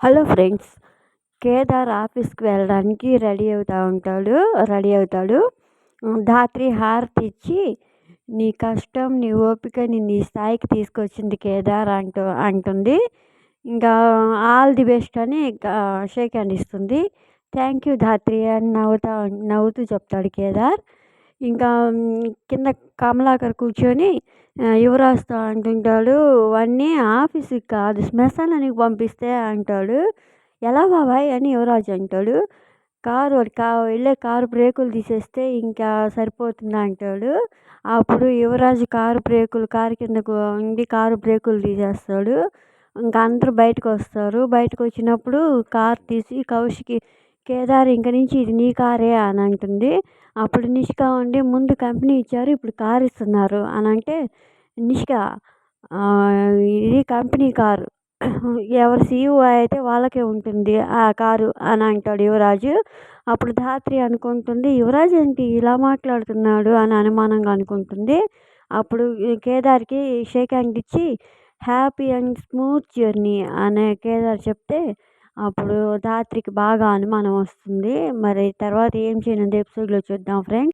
Hello friends Kedar ఆఫీస్కి వెళ్ళడానికి ready అవుతూ ఉంటాడు రెడీ అవుతాడు. ధాత్రి హారతి ఇచ్చి నీ కష్టం నీ ఓపిక నీ స్థాయికి తీసుకొచ్చింది కేదార్ అంటూ అంటుంది. ఇంకా ఆల్ ది బెస్ట్ అని షేక్ హ్యాండ్ ఇస్తుంది. థ్యాంక్ యూ ధాత్రి అని నవ్వుతా నవ్వుతూ చెప్తాడు కేదార్. ఇంకా కింద కమలాకర్ కూర్చొని యువరాజ్తో అంటుంటాడు వాడిని ఆఫీస్కి కాదు శ్మశానానికి పంపిస్తే అంటాడు. ఎలా బాబాయ్? అని యువరాజు అంటాడు. కారు కా వెళ్ళే కారు బ్రేకులు తీసేస్తే ఇంకా సరిపోతుంది? అంటాడు. అప్పుడు యువరాజు కారు బ్రేకులు కారు కిందకు ఉండి కారు బ్రేకులు తీసేస్తాడు. ఇంకా అందరూ బయటకు వస్తారు. బయటకు వచ్చినప్పుడు కార్ తీసి కౌశికి కేదార్ ఇంక నుంచి ఇది నీ కారే అని అంటుంది. అప్పుడు నిష్క ఉండి ముందు కంపెనీ ఇచ్చారు ఇప్పుడు కార్ ఇస్తున్నారు అని అంటే నిష్క ఇది కంపెనీ కారు. ఎవరు సీఈఓ అయితే వాళ్ళకే ఉంటుంది ఆ కారు అని అంటాడు యువరాజు. అప్పుడు ధాత్రి అనుకుంటుంది యువరాజు ఏంటి ఇలా మాట్లాడుతున్నాడు అని అనుమానంగా అనుకుంటుంది. అప్పుడు కేదార్కి షేక్ హ్యాండ్ ఇచ్చి హ్యాపీ అండ్ స్మూత్ జర్నీ అనే కేదార్ చెప్తే అప్పుడు ధాత్రికి బాగా అనుమానం వస్తుంది. మరి తర్వాత ఏం చేయనుంది? ఎపిసోడ్లో చూద్దాం ఫ్రెండ్స్.